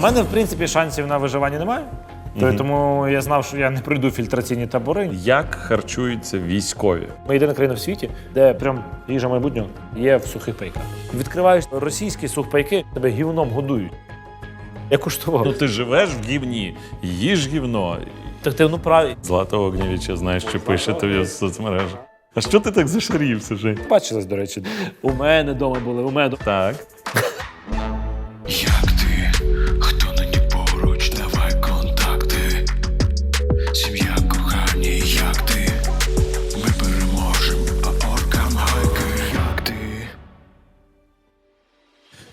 У мене, в принципі, шансів на виживання немає. То- Тому я знав, що я не пройду фільтраційні табори. Як харчуються військові? Ми єдина країна в світі, де прям їжа майбутнього є в сухих пайках. Відкриваєш російські сухпайки, тебе гівном годують. Я куштував. Ну ти живеш в гівні, їж гівно. Так ти ну праві. Злата Огнєвіча, знаєш, що пише тобі в соцмережах. А що ти так зашарівся, Жень? Бачились, до речі. У мене вдома були, у мене. Так.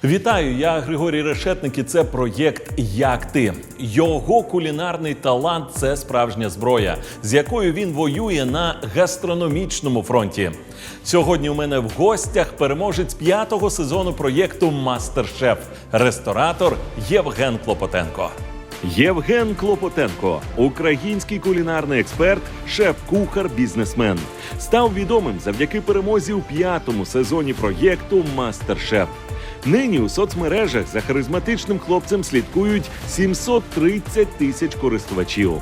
Вітаю, я Григорій Решетник і це проєкт Як ти. Його кулінарний талант це справжня зброя, з якою він воює на гастрономічному фронті. Сьогодні у мене в гостях переможець п'ятого сезону проєкту Мастер-шеф, ресторатор Євген Клопотенко. Євген Клопотенко, український кулінарний експерт, шеф-кухар, бізнесмен, став відомим завдяки перемозі у п'ятому сезоні проєкту Мастер-шеф. Нині у соцмережах за харизматичним хлопцем слідкують 730 тисяч користувачів.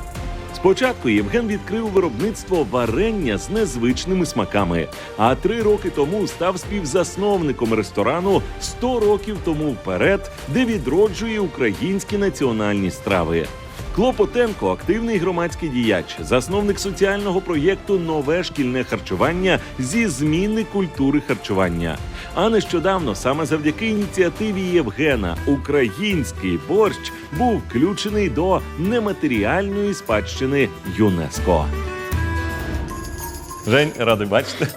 Спочатку Євген відкрив виробництво варення з незвичними смаками, а три роки тому став співзасновником ресторану «100 років тому вперед, де відроджує українські національні страви. Клопотенко активний громадський діяч, засновник соціального проєкту Нове шкільне харчування зі зміни культури харчування. А нещодавно, саме завдяки ініціативі Євгена, український борщ був включений до нематеріальної спадщини ЮНЕСКО. Жень, радий бачити.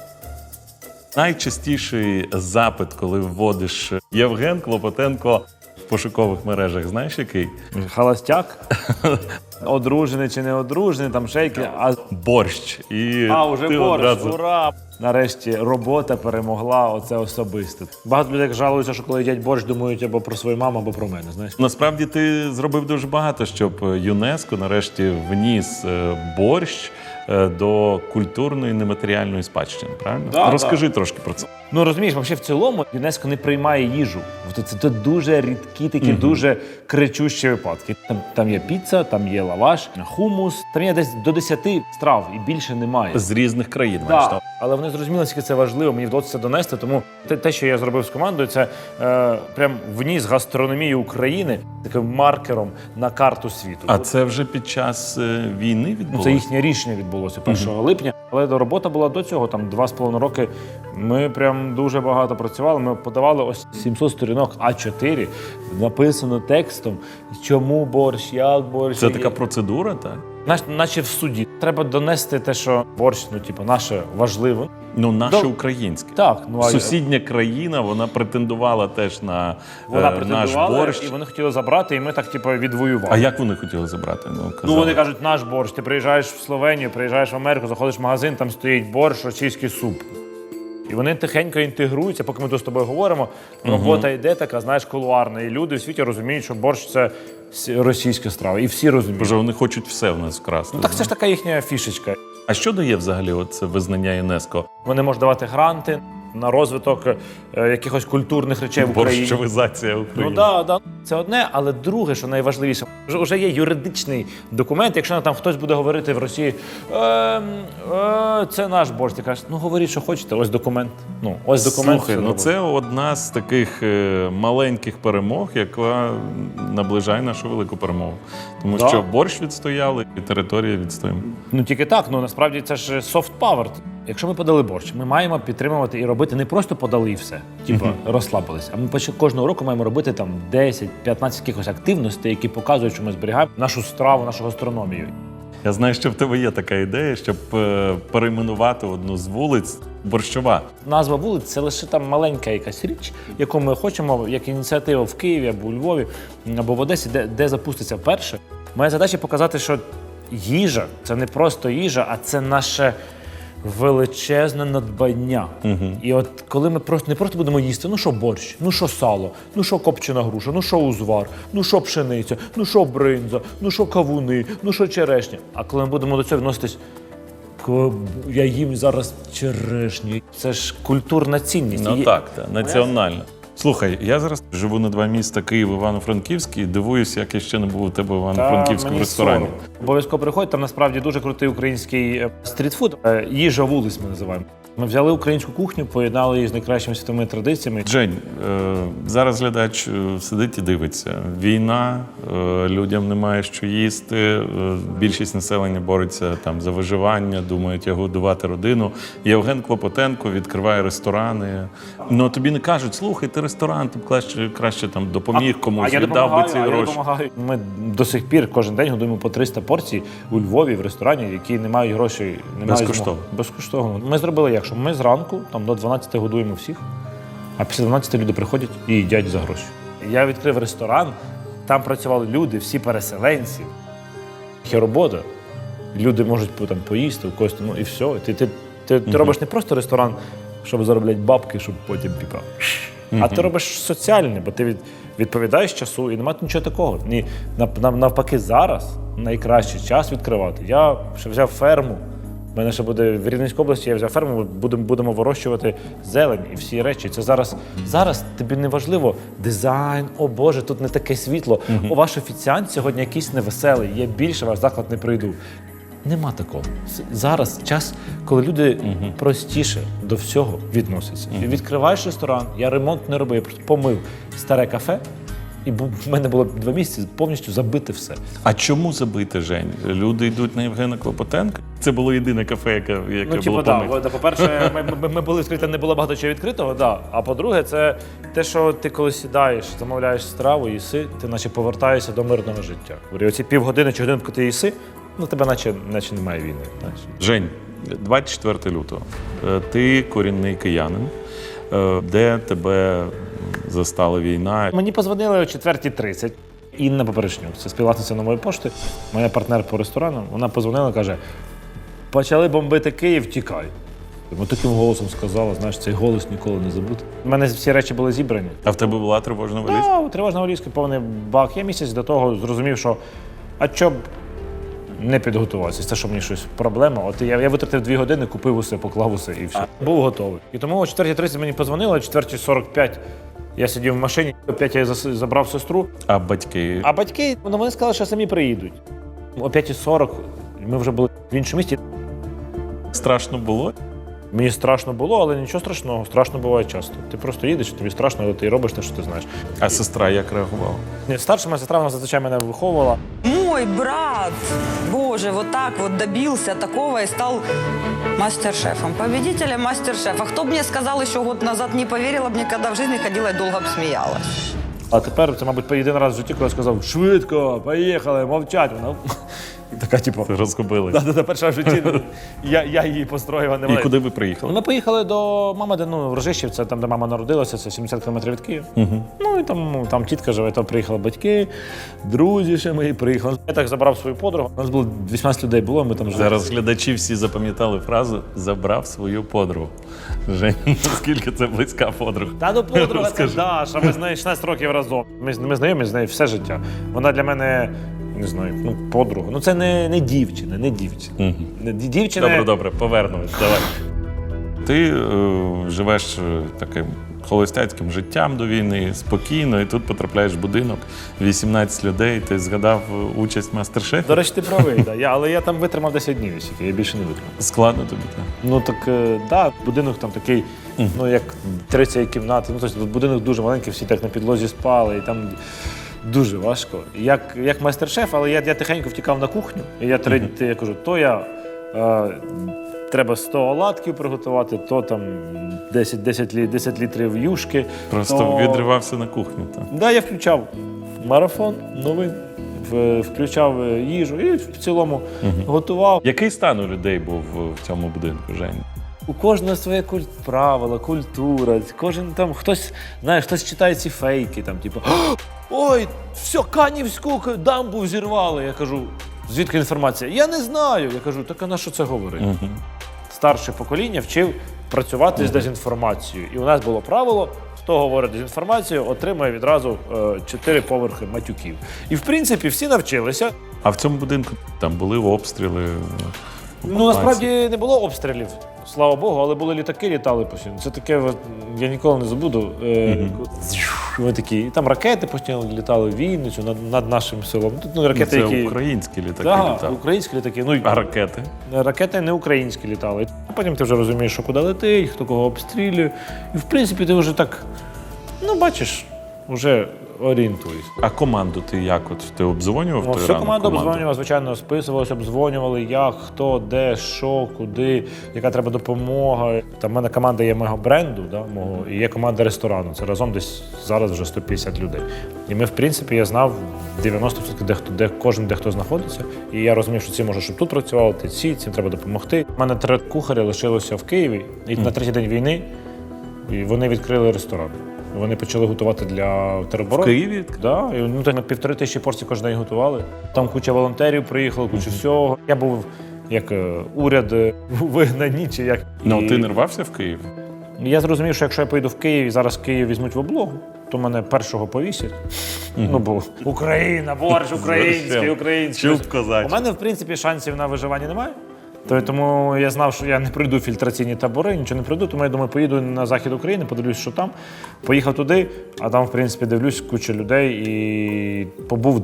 Найчастіший запит, коли вводиш Євген Клопотенко пошукових мережах, знаєш який? Холостяк. Одружений чи не одружений, там шейки. А, Борщ. І а вже ти борщ, одразу ура! Нарешті робота перемогла оце особисте. Багато людей жалуються, що коли їдять борщ, думають або про свою маму, або про мене. Знаєш. Насправді ти зробив дуже багато, щоб ЮНЕСКО нарешті вніс е, борщ до культурної нематеріальної спадщини. Правильно? Да, Розкажи трошки про це. Ну розумієш, взагалі в цілому ЮНЕСКО не приймає їжу. Це, це дуже рідкі, такі дуже кричущі випадки. Там, там є піца, там є лаваш, хумус, там є десь до 10 страв і більше немає. З різних країн. маєш але вони зрозуміли, скільки це важливо. Мені вдалося це донести. Тому те, те, що я зробив з командою, це е, прям вніс гастрономію України таким маркером на карту світу. А це вже під час е, війни Ну, відбулося? це їхнє рішення відбулося 1 липня. Але робота була до цього, там два з половиною роки. Ми прям дуже багато працювали. Ми подавали ось 700 сторінок А4, написано текстом, чому борщ, як борщ. Це така процедура, так? Наче в суді. Треба донести те, що борщ, ну типу, наше важливо. Ну, наше Да. українське. Так, ну а Сусідня країна, вона претендувала теж на вона е, наш борщ. і вони хотіли забрати, і ми так типу відвоювали. А як вони хотіли забрати? Ну, Ну вони кажуть, наш борщ. Ти приїжджаєш в Словенію, приїжджаєш в Америку, заходиш в магазин, там стоїть борщ, російський суп. І вони тихенько інтегруються, поки ми тут з тобою говоримо. Робота йде така, знаєш, кулуарна. І люди в світі розуміють, що борщ це с- російська страва. І всі розуміють. Боже, вони хочуть все в нас вкрасти. Ну так це ж така їхня фішечка. А що дає взагалі це визнання ЮНЕСКО? Вони можуть давати гранти на розвиток е, якихось культурних речей в Україні. Борщовизація України. Ну да, да. Це одне, але друге, що найважливіше, вже, вже є юридичний документ. Якщо там хтось буде говорити в Росії, е, е, це наш борщ, ти кажеш, ну говоріть, що хочете, ось документ. Ну, ось документ. Слухай, ну це одна з таких е, маленьких перемог, яка наближає нашу велику перемогу. Тому Да. що борщ відстояли і територія відстоїмо. Ну тільки так, ну насправді це ж power. Якщо ми подали борщ, ми маємо підтримувати і робити не просто подали і все, типу розслабилися. А ми кожного року маємо робити там 10-15 якихось активностей, які показують, що ми зберігаємо нашу страву, нашу гастрономію. Я знаю, що в тебе є така ідея, щоб е, перейменувати одну з вулиць борщова. Назва вулиць це лише там маленька якась річ, яку ми хочемо, як ініціатива в Києві або у Львові, або в Одесі, де, де запуститься вперше. Моя задача показати, що їжа це не просто їжа, а це наше величезне надбання. І от коли ми просто не просто будемо їсти, ну що борщ, ну що сало, ну що копчена груша, ну що узвар, ну що пшениця, ну що бринза, ну що кавуни, ну що черешня. А коли ми будемо до цього відноситись. Я їм зараз черешню. Це ж культурна цінність. Ну так, так, національно. Слухай, я зараз живу на два міста Київ, Івано-Франківськ і дивуюся, як я ще не був у тебе в Івано-Франківському ресторані. Обов'язково приходь, там насправді дуже крутий український е, стрітфуд. Е, Їжа вулиць ми називаємо. Ми взяли українську кухню, поєднали її з найкращими світовими традиціями. Жень, е, зараз глядач е, сидить і дивиться. Війна, е, людям немає що їсти. Більшість населення бореться там за виживання, думають, як годувати родину. Євген Клопотенко відкриває ресторани. Ну тобі не кажуть, слухай, ти ресторан, ти б краще, краще там допоміг комусь, я віддав би ці а я гроші. допомагаю. Ми до сих пір кожен день годуємо по 300 порцій у Львові в ресторані, які не мають грошей. Не мають Безкоштовно. Безкоштовно. Ми зробили як, що ми зранку там до 12 годуємо всіх, а після 12 люди приходять і їдять за гроші. Я відкрив ресторан, там працювали люди, всі переселенці. Є робота. Люди можуть там поїсти, у когось, ну і все. Ти, ти, ти, ти робиш не просто ресторан, щоб заробляти бабки, щоб потім піпа. А ти робиш соціальне, бо ти від, відповідаєш часу і немає нічого такого. Ні, нав- нав- навпаки, зараз найкращий час відкривати. Я ще взяв ферму. У мене ще буде в Рівненській області, я взяв ферму, будемо, будемо вирощувати зелень і всі речі. Це зараз, зараз тобі не важливо дизайн, о Боже, тут не таке світло. О, ваш офіціант сьогодні якийсь невеселий, я більше в ваш заклад не прийду. Нема такого. Зараз час, коли люди простіше до всього відносяться. І Відкриваєш ресторан, я ремонт не робив, я просто помив старе кафе, і в мене було два місяці повністю забите все. А чому забити Жень? Люди йдуть на Євгена Клопотенка. Це було єдине кафе, яке, яке Ну, типу, було да, помите. по-перше, ми, ми, ми були відкриті, не було багато чого відкритого, да. А по-друге, це те, що ти коли сідаєш, замовляєш страву, їси, ти наче повертаєшся до мирного життя. Говорю, Оці півгодини чи годинку ти їси, ну тебе наче, наче немає війни. Знаєш. Жень, 24 лютого. Е, Ти корінний киянин, Е, де тебе застала війна. Мені позвонили о 4.30. Інна Поперечнюк, це співвласниця нової пошти, моя партнер по ресторану. Вона позвонила, каже: почали бомбити Київ, тікай. Ось таким голосом сказала, знаєш, цей голос ніколи не забути. У мене всі речі були зібрані. А в тебе була тривожна валізка? Так, тривожна валізка, повний бак. Я місяць до того зрозумів, що а чо б не підготуватися. Це що мені щось проблема. От я, я витратив дві години, купив усе, поклав усе і все. Був готовий. І тому о 4.30 мені позвонили, о 4.45 я сидів в машині, опять я забрав сестру. А батьки? А батьки ну, вони сказали, що самі приїдуть. О 5.40 ми вже були в іншому місті. Страшно було? Мені страшно було, але нічого страшного. Страшно буває часто. Ти просто їдеш, тобі страшно, але ти робиш те, що ти знаєш. А сестра як реагувала? Ні, Старша моя сестра вона зазвичай мене виховувала. Мой брат, боже, вот так вот добился такого и стал мастер-шефом, победителем мастер-шефа. Кто бы мне сказал еще год назад, не поверила бы никогда в жизни, ходила и долго бы смеялась. А тепер це, мабуть, єдиний раз в житті, коли я сказав швидко, поїхали, мовчать. Вона і така, типу, Розгубили. да, да, да, перша в житті. Я, я її построїв, а не І вона. куди ви приїхали? Ми поїхали до мами, де ну, Рожищів, це там, де мама народилася, це 70 кілометрів від Києва. Ну і там, ну, там тітка живе, то приїхали батьки, друзі ще мої приїхали. Я так забрав свою подругу. У нас було 18 людей було, ми там жили. Зараз глядачі всі запам'ятали фразу забрав свою подругу. Жень, наскільки це близька подруга? Та ну подруга це Розкажи. Даша, ми з нею 16 років разом. Ми, з- ми знайомі з нею все життя. Вона для мене, не знаю, ну, подруга. Ну це не, не дівчина, не дівчина. Не, ді- дівчина. Добре, добре, повернемось. Давай. Ти е, живеш е, таким холостяцьким життям до війни, спокійно, і тут потрапляєш в будинок, 18 людей. Ти згадав е, участь в мастер-шефі? До речі, ти правий, да. я, але я там витримав 10 днів, тільки, я більше не витримав. Складно тобі так? Ну так, е, да, будинок там такий, ну як 30 кімнат. Ну, тобто будинок дуже маленький, всі так на підлозі спали, і там дуже важко. Як, як майстер-шеф, але я, я тихенько втікав на кухню. І я три дні, я кажу, то я. Е, Треба 100 оладків приготувати, то там 10, 10, лі- 10 літрів юшки. Просто то... відривався на кухню. Так. Да, я включав марафон новин, включав е, їжу і в цілому готував. Який стан у людей був в цьому будинку, Жень? У кожного своє куль... правила, культура. Кожен там хтось, знаєш, хтось читає ці фейки, там, типу, ой, все, Канівську дамбу взірвали. Я кажу, звідки інформація? Я не знаю. Я кажу, так а на що це говорить? Старше покоління вчив працювати з дезінформацією. І у нас було правило: хто говорить дезінформацію, отримує відразу е, чотири поверхи матюків. І в принципі всі навчилися. А в цьому будинку там були обстріли. Ну насправді не було обстрілів, слава Богу, але були літаки, літали постійно. Це таке, от, я ніколи не забуду. Е, Ми такі, і там ракети постійно літали в Вінницю над, над нашим селом. Тут ну, ракети, Це які українські літаки да, літали. українські літаки. Ну, А ракети? ракети не українські літали. А потім ти вже розумієш, що куди летить, хто кого обстрілює. І в принципі ти вже так, ну бачиш, вже орієнтуєшся. А команду ти як? От ти обдзвонював? Ну, той всю команду обдзвонював, звичайно, списувалися, обдзвонювали, як, хто, де, що, куди, яка треба допомога. Там в мене команда є мого бренду, да, мого, і є команда ресторану. Це разом десь зараз вже 150 людей. І ми, в принципі, я знав 90% де хто, де кожен де хто знаходиться. І я розумів, що ці може, щоб тут працювали, ти ці, цим треба допомогти. У мене три кухаря лишилося в Києві, і на третій день війни і вони відкрили ресторан. Вони почали готувати для тероборони. В Києві? Да, і, ну, так ми півтори тисячі порцій кожен день готували. Там куча волонтерів приїхала, куча всього. Я був як е, уряд е, у чи як. Ну І ти не рвався в Київ? Я зрозумів, що якщо я поїду в Київ і зараз Київ візьмуть в облогу, то мене першого повісять. Ну, бо Україна, борщ український, український. Чуб козачий. У мене, в принципі, шансів на виживання немає. То- Тому я знав, що я не пройду фільтраційні табори, нічого не пройду. Тому я думаю, поїду на захід України, подивлюсь, що там. Поїхав туди, а там, в принципі, дивлюсь, куча людей і побув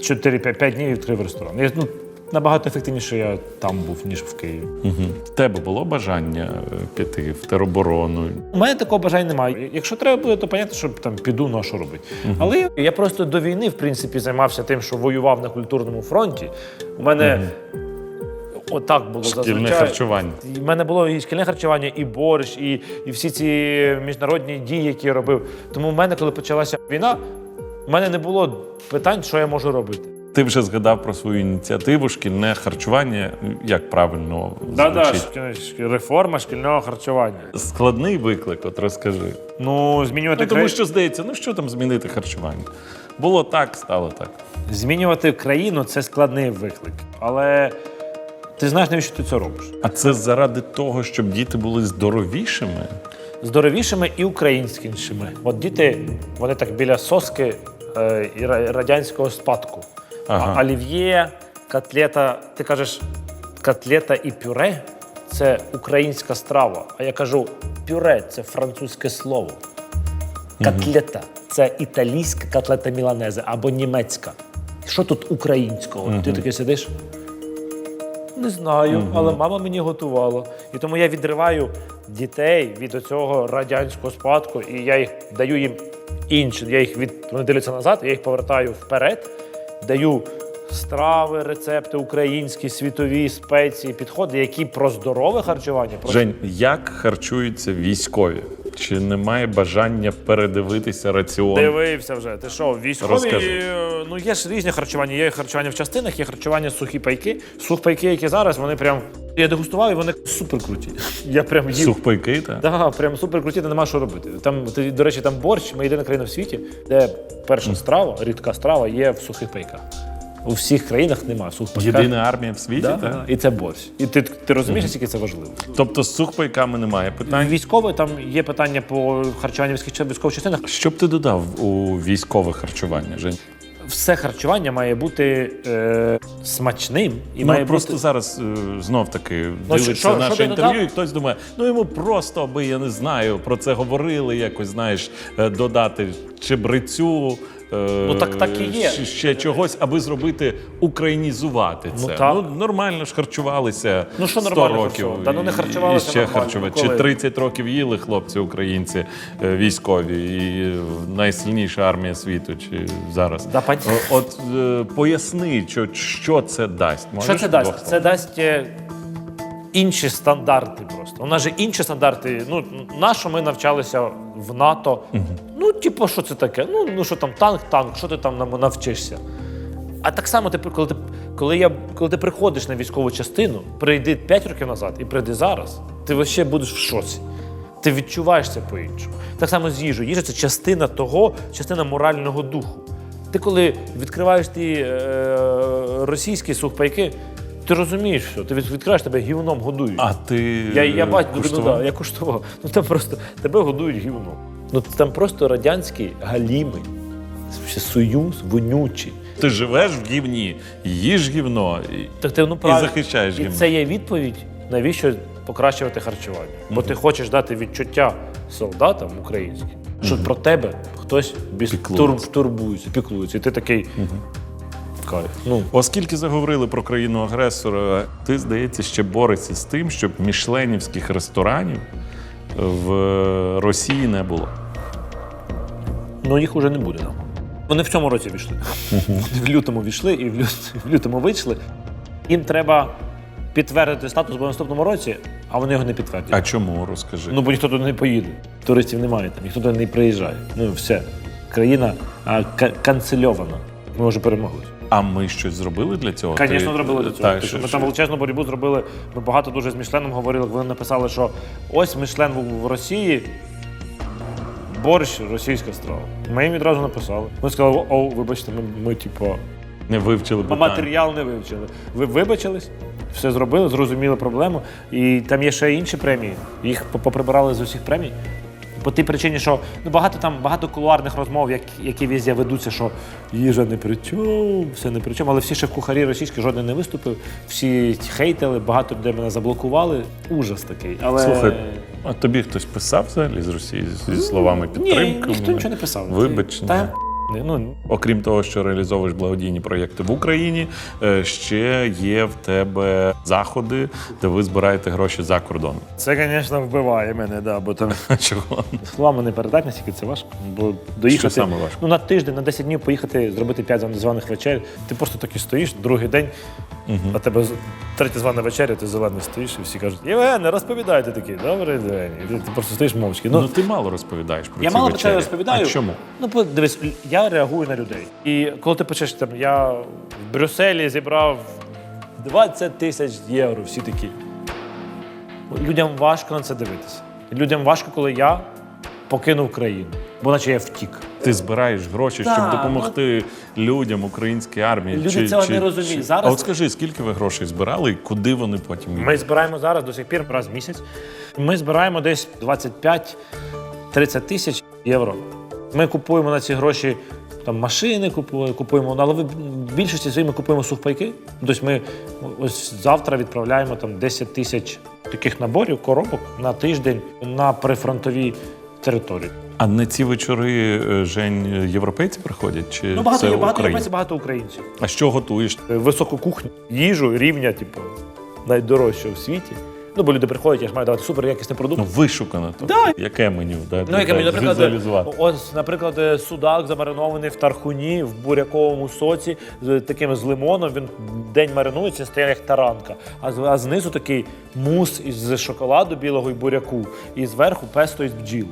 4-5 днів і відкрив ресторан. Я, ну, набагато ефективніше я там був, ніж в Києві. Угу. Тебе було бажання е, піти в тероборону? У мене такого бажання немає. Якщо треба буде, то понятно, що там піду, ну а що робити. Але я, просто до війни, в принципі, займався тим, що воював на культурному фронті. У мене отак було Шкільне зазвичай. харчування. У мене було і шкільне харчування, і борщ, і, і всі ці міжнародні дії, які я робив. Тому в мене, коли почалася війна, в мене не було питань, що я можу робити. Ти вже згадав про свою ініціативу шкільне харчування. Як правильно Да-да, звучить? шкільне- шкільне- реформа шкільного харчування. Складний виклик, от розкажи. Ну, змінювати Ну, тому що здається, ну що там змінити харчування? Було так, стало так. Змінювати країну це складний виклик. Але ти знаєш, навіщо ти це робиш? А це заради того, щоб діти були здоровішими. Здоровішими і українськішими. От діти, вони так біля соски е, і ра- радянського спадку. Ага. А олів'є, котлета, ти кажеш, котлета і пюре це українська страва. А я кажу, пюре це французьке слово. Котлета це італійська котлета міланезе або німецька. Що тут українського? Ти такий сидиш? Не знаю, але мама мені готувала. І тому я відриваю дітей від цього радянського спадку, і я їх даю їм інші. Я їх від вони дивляться назад, я їх повертаю вперед, даю страви, рецепти українські, світові спеції, підходи, які про здорове харчування. Про Жень, як харчуються військові? Чи немає бажання передивитися раціон? Дивився вже. Ти що, військові? Розкажи. Ну є ж різні харчування. Є харчування в частинах, є харчування сухі пайки. Сухпайки, які зараз, вони прям. Я дегустував, і вони супер круті. Я прям їв. Сухпайки, так? Да, прям супер круті, де нема що робити. Там, ти, до речі, там борщ, ми єдина країна в світі, де перша страва, рідка страва є в сухих пайках. У всіх країнах немає сухих пайках. Єдина армія в світі, да, так? да. І це борщ. І ти, ти розумієш, наскільки це важливо? Тобто з сухпайками немає питань. Військове там є питання по харчуванню військових військових частинах. Що б ти додав у військове харчування, Жень? Все харчування має бути е, смачним і Ну, має просто бути. зараз е, знов таки Ну, дивиться що- що наше ти інтерв'ю, додав? і хтось думає, ну йому просто, аби я не знаю, про це говорили, якось знаєш, е, додати чебрецю. е, Ну, так- так і є. Ще чогось, аби зробити українізувати це. Ну, так. нормально ж харчувалися. Ну, що 100 нормально років. харчували? Та ну, не харчувалися і ще харчувати. Ну, Чи коли? 30 років їли хлопці, українці е, військові, і найсильніша армія світу, чи зараз. Да, пані. От е, поясни, що, що це дасть. Що це дасть? Це дасть інші стандарти просто. У нас же інші стандарти. Ну, на що ми навчалися в НАТО. Ну, типу, що це таке? Ну, ну що там танк, танк, що ти там нам навчишся? А так само, ти, коли ти, коли, я, коли ти приходиш на військову частину, прийди 5 років назад і прийди зараз, ти вообще будеш в шоці. Ти відчуваєш це по-іншому. Так само з їжею. Їжа це частина того, частина морального духу. Ти коли відкриваєш ті е, російські сухпайки, ти розумієш, що ти від- відкриваєш тебе гівном годують. А ти Я, я бачу, ну, да, я куштував. Ну там просто тебе годують гівном. Ну там просто радянський галімий, ще союз вонючий. Ти живеш в гівні, їж гівно. і- Так ти ну І правильно. захищаєш І це є відповідь, навіщо покращувати харчування. Бо ти хочеш дати відчуття солдатам українським, що про тебе хтось без Піклується. тур, турбується, піклується. І ти такий кайф. Ну, Оскільки заговорили про країну агресора, ти здається ще борешся з тим, щоб мішленівських ресторанів в Росії не було. ну їх уже не буде там. Вони в цьому році війшли. В лютому війшли і в лют- в лютому вийшли. Їм треба підтвердити статус в наступному році, а вони його не підтвердять. А чому розкажи? Ну, бо ніхто туди не поїде. Туристів немає там, ніхто туди не приїжджає. Ну, все. Країна а, ка- канцельована. Ми вже перемогли. А ми щось зробили для цього? Звісно, зробили до цього. Так, що ми що- там величезну боротьбу зробили. Ми багато дуже з Мішленом говорили. Вони написали, що ось Мішлен в Росії. Борщ російська страва. Ми їм відразу написали. Ми сказали, о, вибачте, ми, ми типу, не вивчили питання. матеріал не вивчили. Ви вибачились, все зробили, зрозуміли проблему. І там є ще інші премії. Їх поприбирали з усіх премій. По тій причині, що ну, багато там багато кулуарних розмов, як, які везде ведуться, що їжа не при чому, все не при чому. Але всі шеф-кухарі російські жоден не виступив, всі хейтили, багато людей мене заблокували. Ужас такий. Але Слухай, а тобі хтось писав взагалі з Росії зі словами ні, підтримки? ніхто нічого не писав. Вибачення. Та, ні. Ну, Окрім того, що реалізовуєш благодійні проєкти в Україні, е, ще є в тебе заходи, де ви збираєте гроші за кордон. це, звісно, вбиває мене, да, бо там Чого? Словами не передати, наскільки це важко. Бо доїхати Що саме важко? Ну, на тиждень, на 10 днів поїхати, зробити 5 званих вечер. Ти просто таки стоїш, другий день, а тебе з- третя звана вечеря, ти зелений стоїш, і всі кажуть, Євгене, розповідай ти такий, добрий день. І ти, ти просто стоїш мовчки. Ну, Ну, ти мало розповідаєш про я ці мало про вечері. це розповідаю. А чому? Ну, бо, дивись, я реагую на людей. І коли ти почнеш там, я в Брюсселі зібрав 20 тисяч євро, всі такі. Людям важко на це дивитися. Людям важко, коли я покинув країну, бо наче я втік. Ти збираєш гроші, щоб Так, допомогти людям, українській армії. Люди цього не розуміють. Зараз- А от скажи, скільки ви грошей збирали і куди вони потім йдуть? Ми збираємо зараз до сих пір раз в місяць. Ми збираємо десь 25-30 тисяч євро. Ми купуємо на ці гроші там машини, купуємо, купуємо, ну, але в більшості своїй ми купуємо сухпайки. Тобто ми ось завтра відправляємо там 10 тисяч таких наборів, коробок на тиждень на прифронтові території. А на ці вечори е, Жень європейці приходять? Чи Ну, багато це багато європейців, багато українців. А що готуєш? Високу кухню, їжу рівня, типу, найдорожчого в світі. Ну, бо люди приходять, я ж маю давати супер якісний продукт. Ну, вишукано. то. Да. Яке меню? Да, Ну, яке мені, наприклад, візуалізувати. ось, наприклад, е, судак замаринований в тархуні, в буряковому соці, з таким з лимоном. Він день маринується, стає як таранка. А, з- а знизу такий мус із шоколаду білого і буряку, і зверху песто із бджіл.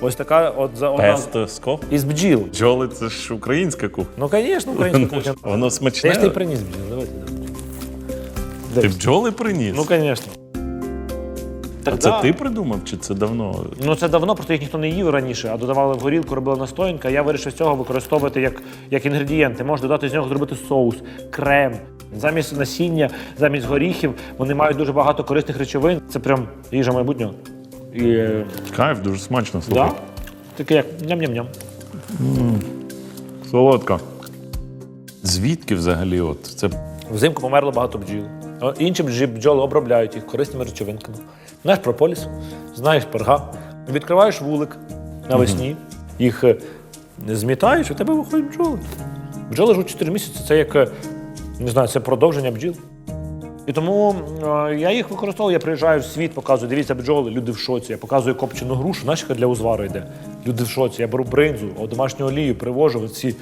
Ось така от за вона- Песто з кого? із бджіл. Бджоли це ж українська кухня. Ну, звісно, українська кухня. Воно смачне. я ж ти приніс бджіл. Давайте. Ти бджоли приніс? Ну, звісно. А це ти придумав, чи це давно? Ну це давно, просто їх ніхто не їв раніше, а додавали в горілку, робила настоянка. Я вирішив з цього використовувати як, як інгредієнти. Можна додати з нього зробити соус, крем. Замість насіння, замість горіхів вони мають дуже багато корисних речовин. Це прям їжа майбутнього. І, е, Кайф, дуже смачно слухай. да? Таке як ням-ням-ням. Солодко. Звідки взагалі от це Взимку померло багато бджіл. Інші бджоли обробляють їх корисними речовинками. Знаєш прополіс, знаєш перга. Відкриваєш вулик навесні, їх е, змітаєш, у тебе виходять бджоли. Бджоли живуть 4 місяці, це як е, не знаю, це продовження бджіл. І тому е, я їх використовую, я приїжджаю в світ, показую, дивіться бджоли, люди в шоці. Я показую копчену грушу, знаєш, яка для узвару йде. Люди в шоці. Я беру бринзу, домашню олію, привожу оці.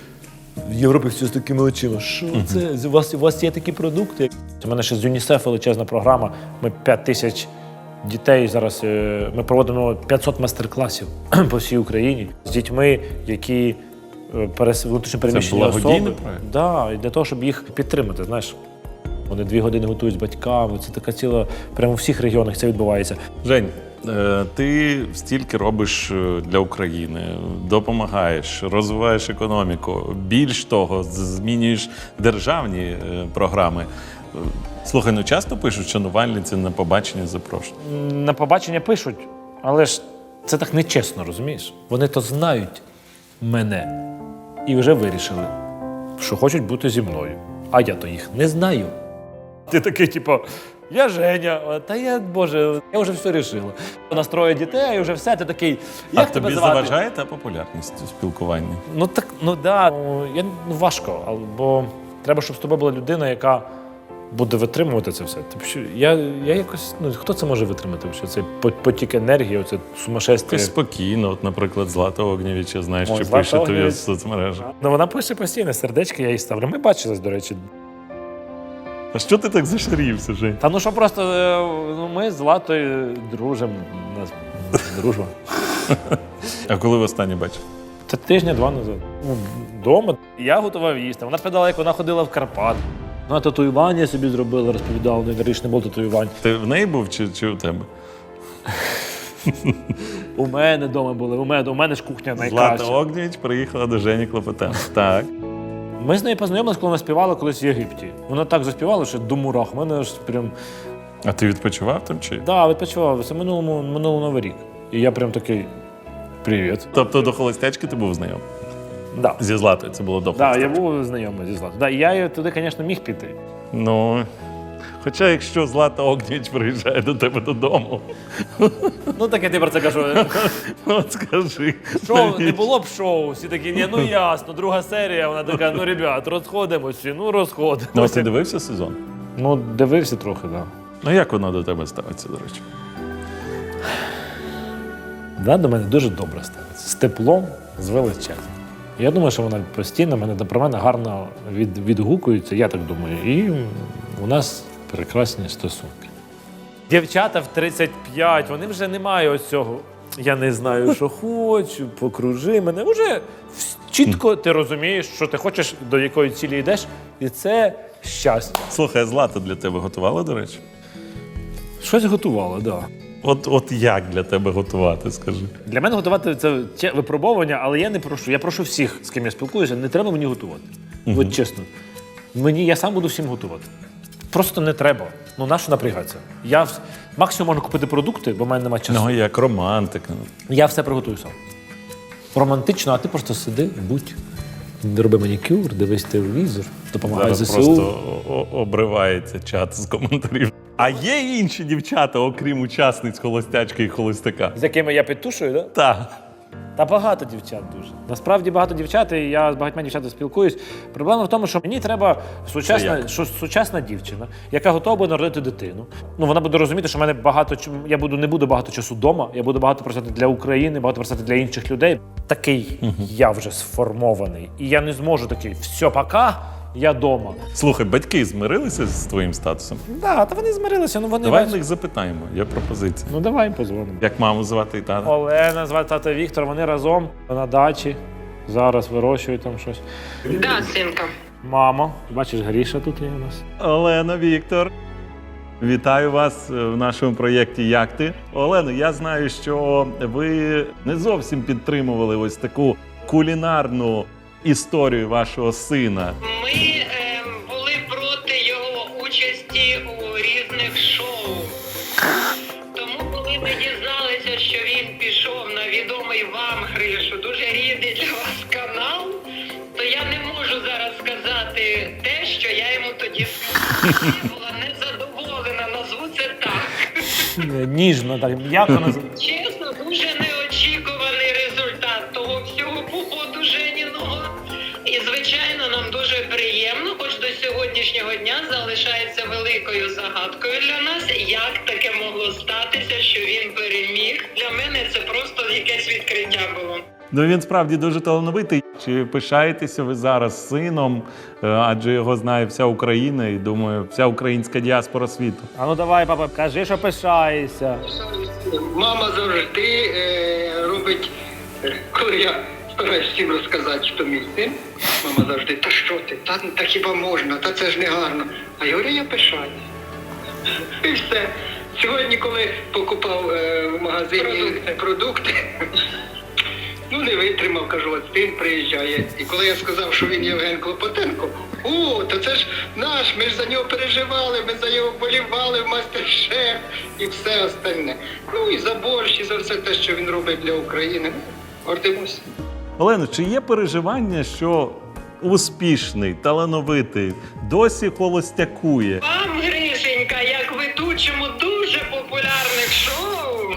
В Європі всі з такими очима. Що це? У вас, у вас є такі продукти? У мене ще з ЮНІСЕФ величезна програма. Ми 5 тисяч дітей зараз. е, Ми проводимо 500 майстер-класів по всій Україні з дітьми, які е, перес... внутрішньо переміщені особи. проект? Да, і для того, щоб їх підтримати. Знаєш, вони дві години готують з батьками. Це така ціла, прямо у всіх регіонах це відбувається. Жень, е, ти стільки робиш для України, допомагаєш, розвиваєш економіку. Більш того, змінюєш державні програми. Слухай, ну часто пишуть, що Навальниці на побачення запрошують. На побачення пишуть, але ж це так нечесно, розумієш? Вони то знають мене і вже вирішили, що хочуть бути зі мною. А я то їх не знаю. Ти такий, типу, я Женя, та я, Боже, я вже все рішила. Настроє дітей, вже все, ти такий. Як а тебе тобі звати? заважає та популярність у спілкуванні? Ну так, ну да, ну, я, ну, важко, бо треба, щоб з тобою була людина, яка буде витримувати це все. Що я, я якось, ну хто це може витримати? Що це потік енергії, оце сумасшествие. Ти спокійно, от, наприклад, Злата Огнєвіча, знаєш, чи Злата пише тобі в соцмережах. Ну вона пише постійно, сердечки я їй ставлю. Ми бачились, до речі. А що ти так зашарівся, Жень? Та ну що просто е, ну, ми з Латою дружимо. Нас дружба. А коли в останнє бачив? Та тижня-два назад. Ну, Дома. Я готував їсти. Вона спитала, як вона ходила в Карпат. Вона татуювання собі зробила, розповідала, ну, не було татуювань. Ти в неї був чи, чи у тебе? У мене вдома були, у мене, у мене ж кухня Злата найкраща. Огнєвіч приїхала до Жені Клопотенка. Так. Ми з нею познайомилися, коли вона співала колись в Єгипті. Вона так заспівала, що до мурах. У мене ж прям. А ти відпочивав там чи? Да, відпочивав. Це минулому, минулого новий рік. І я прям такий. Привіт. Тобто до холостячки ти був знайомий? Да. Зі Златою це було до Да, я був знайомий зі Златою. Да, і я туди, звісно, міг піти. Ну. Хоча якщо Злата Огнєвіч приїжджає до тебе додому, Ну так я ти про це кажу. от скажи. Шоу не було б шоу. Всі такі, ні, ну ясно, друга серія. Вона така, ну ребят, розходимося, ну Ну, а ти дивився сезон? Ну, дивився трохи, так. Да. Ну як вона до тебе ставиться, до речі? Да, до мене дуже добре ставиться. З теплом, з величезним. Я думаю, що вона постійно мене про мене гарно від, відгукується, я так думаю. І у нас прекрасні стосунки. Дівчата в 35, вони вже не мають ось цього. Я не знаю, що хочу, покружи мене. Уже чітко ти розумієш, що ти хочеш, до якої цілі йдеш, і це щастя. Слухай, а Злата для тебе готувала, до речі? Щось готувала, так. Да. От, от як для тебе готувати, скажи? Для мене готувати це випробовування, але я не прошу. Я прошу всіх, з ким я спілкуюся, не треба мені готувати. От чесно. Мені я сам буду всім готувати. Просто не треба. Ну нащо напрягатися? Я вс- максимум можу купити продукти, бо в мене немає часу. Ну, як романтика. Я все приготую сам. Романтично, а ти просто сиди, будь. Роби манікюр, дивись телевізор, допомагай ЗСУ. просто обривається чат з коментарів. А є й інші дівчата, окрім учасниць холостячки і холостяка? З якими я підтушую, да? Так. Та багато дівчат дуже. Насправді багато дівчат, і я з багатьма дівчатами спілкуюсь. Проблема в тому, що мені треба сучасна, що, сучасна дівчина, яка готова буде народити дитину. Ну вона буде розуміти, що в мене багато я буду не буду багато часу вдома, я буду багато працювати для України, багато працювати для інших людей. Такий я вже сформований. І я не зможу такий все, пока, я вдома. Слухай, батьки змирилися з твоїм статусом? Да, та вони змирилися, ну вони. Давай в них запитаємо, є пропозиція. Ну давай позвонимо. Як маму звати і тата? Олена, звати тата Віктор, вони разом на дачі. Зараз вирощують там щось. Да, синка. Мамо, бачиш, Гріша тут є у нас. Олена Віктор. Вітаю вас в нашому проєкті Як ти? Олено, я знаю, що ви не зовсім підтримували ось таку кулінарну історію вашого сина. Ми е, були проти його участі у різних шоу. Тому, коли ми дізналися, що він пішов на відомий вам Гришу, дуже рідний для вас канал, то я не можу зараз сказати те, що я йому тоді сказала. Я була незадоволена, назву це так. Ніжно, так м'яко називається. Приємно, хоч до сьогоднішнього дня залишається великою загадкою для нас, як таке могло статися, що він переміг. Для мене це просто якесь відкриття було. Ну він справді дуже талановитий. Чи пишаєтеся ви зараз сином? Е, Адже його знає вся Україна і думаю, вся українська діаспора світу. А ну давай, папа, кажи, що пишаєшся. Мама завжди е, робить, е, коли я стараюсь всім розказати, що мій син, мама завжди, та що ти, та, та хіба можна, та це ж не гарно. А я говорю, я пишаюсь. І все. Сьогодні, коли покупав е, в магазині продукти, ну не витримав, кажу, от син приїжджає. І коли я сказав, що він Євген Клопотенко, о, то це ж наш, ми ж за нього переживали, ми за нього болівали в мастер-шеф і все остальне. Ну і за борщ, і за все те, що він робить для України. Ну, Гордимося. Олено, чи є переживання, що успішний, талановитий, досі холостякує. Вам, Гришенька, як ведучому дуже популярних шоу,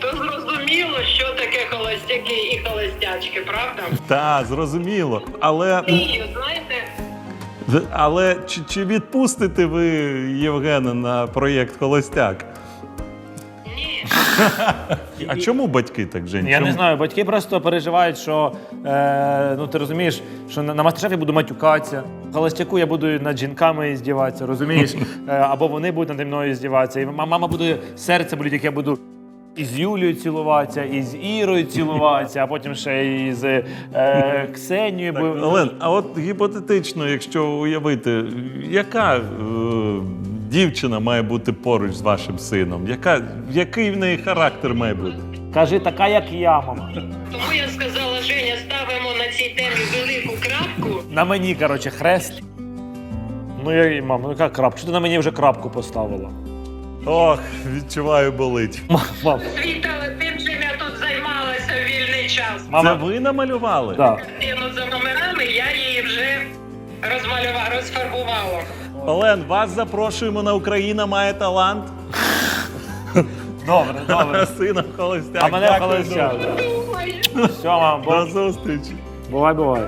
то зрозуміло, що таке холостяки і холостячки, правда? Та, зрозуміло. Але, знаєте, але чи, чи відпустите ви Євгена на проєкт Холостяк? А чому батьки так Жень? Я Чому? не знаю, батьки просто переживають, що е, ну ти розумієш, що на, на мастер-шефі буду матюкатися. В холостяку я буду над жінками здіватися, розумієш? Е, або вони будуть над мною здіватися. І ма- мама буде серце боліть, як я буду. І з Юлією цілуватися, і з Ірою цілуватися, а потім ще і з е, Ксенією. Бо- Олен, а от гіпотетично, якщо уявити, яка е, дівчина має бути поруч з вашим сином? Яка, який в неї характер має бути? Кажи, така, як я, мама. Тому я сказала, Женя, ставимо на цій темі велику крапку. На мені, коротше, хрест. Ну, я їй, мам, ну яка крапка? Що ти на мені вже крапку поставила? Ох, відчуваю, болить. Мам, мам, Світа, тим, чим я тут займалася в вільний час. мама. Це ви намалювали? Да. Стіну за номерами я її вже розмалювала, розфарбувала. Олен, вас запрошуємо на Україна має талант. Добре, добре. Сина холостяк. А мене Дякую холостяк. дуже. Все, мам, До зустрічі. бувай, бувай.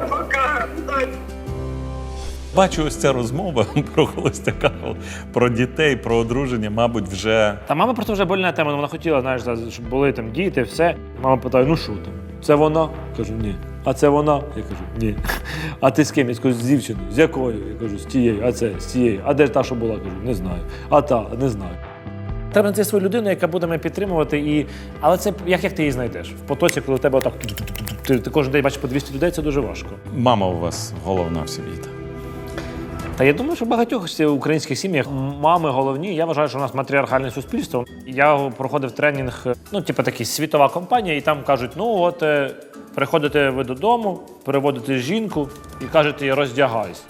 Бачу, ось ця розмова про холостяка, про дітей, про одруження, мабуть, вже Та мама просто вже больна тема, вона хотіла, знаєш, щоб були там діти, все. Мама питає, ну що там? Це вона? Кажу, ні. А це вона? Я кажу, ні. А ти з ким? Я кажу, з дівчиною. З якою? Я кажу, з тією, а це, з тією. А де ж та, що була? Кажу, не знаю. А та, не знаю. Треба знайти свою людину, яка буде мене підтримувати. І... Але це як, як ти її знайдеш? В потоці, коли у тебе отак ти, ти кожен день бачиш по 200 людей, це дуже важко. мама у вас головна в сім'ї. Та я думаю, що в багатьох українських сім'ях мами головні. Я вважаю, що у нас матріархальне суспільство. Я проходив тренінг, ну, типу такий світова компанія, і там кажуть: ну от е, приходите ви додому, переводите жінку і кажете, їй, роздягайся.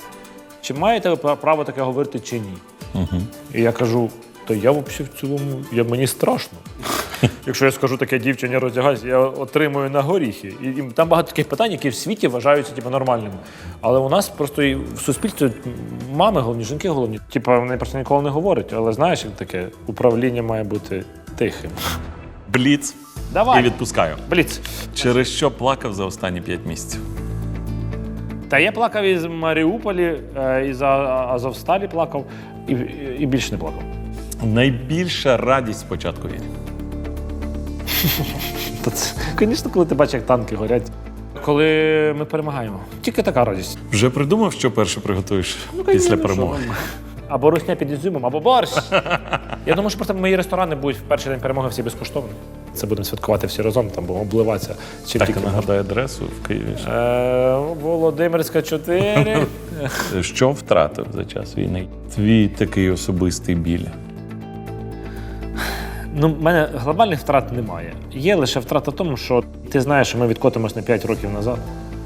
Чи маєте ви право таке говорити чи ні? Угу. І я кажу: то я взагалі в цілому, я, мені страшно. Якщо я скажу таке дівчині роздягайся, я отримую на горіхи. І, і там багато таких питань, які в світі вважаються типу, нормальними. Але у нас просто і в суспільстві мами головні, жінки головні. Типу, вони просто ніколи не говорять, але знаєш, як таке управління має бути тихим. Бліц Давай. і відпускаю. Бліц. Через що плакав за останні п'ять місяців? Та я плакав із Маріуполі, е, і за Азовсталі плакав, і, і, і більше не плакав. Найбільша радість з початку війни. Та це, звісно, коли ти бачиш, як танки горять. Коли ми перемагаємо. Тільки така радість. Вже придумав, що перше приготуєш Ну, після перемоги? Або русня під ізюмом, або борщ. Я думаю, що просто мої ресторани будуть в перший день перемоги всі безкоштовні. Це будемо святкувати всі разом, там будемо обливатися. Чим Так, тільки нагадай адресу в Києві. Е, Володимирська 4. Що втратив за час війни? Твій такий особистий біль. ну, в мене глобальних втрат немає. Є лише втрата в тому, що ти знаєш, що ми відкотимось на 5 років назад.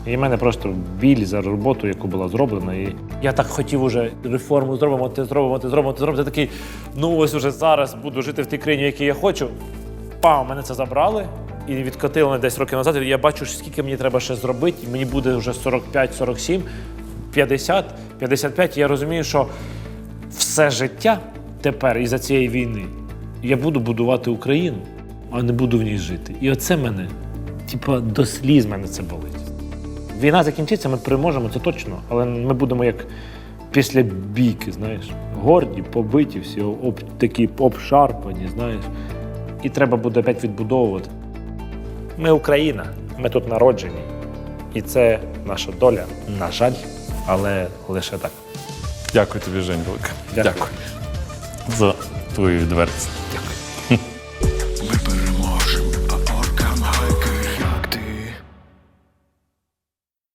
І в мене просто біль за роботу, яку була зроблена. І я так хотів уже реформу зробимо, те зробимо, те зробимо, те зробимо. Ти такий, ну ось уже зараз буду жити в тій країні, в якій я хочу. Пам, мене це забрали і відкотили на 10 років назад. Я бачу, скільки мені треба ще зробити. І мені буде вже 45, 47, 50, 55. І я розумію, що все життя тепер із-за цієї війни я буду будувати Україну, а не буду в ній жити. І оце мене, типа, до сліз мене це болить. Війна закінчиться, ми переможемо, це точно, але ми будемо як після бійки, знаєш, горді, побиті, всі об, такі обшарпані, знаєш. І треба буде опять відбудовувати. Ми Україна, ми тут народжені. І це наша доля, на жаль, але лише так. Дякую тобі, Жень, велике. Дякую. Дякую за твою відвертість. Дякую.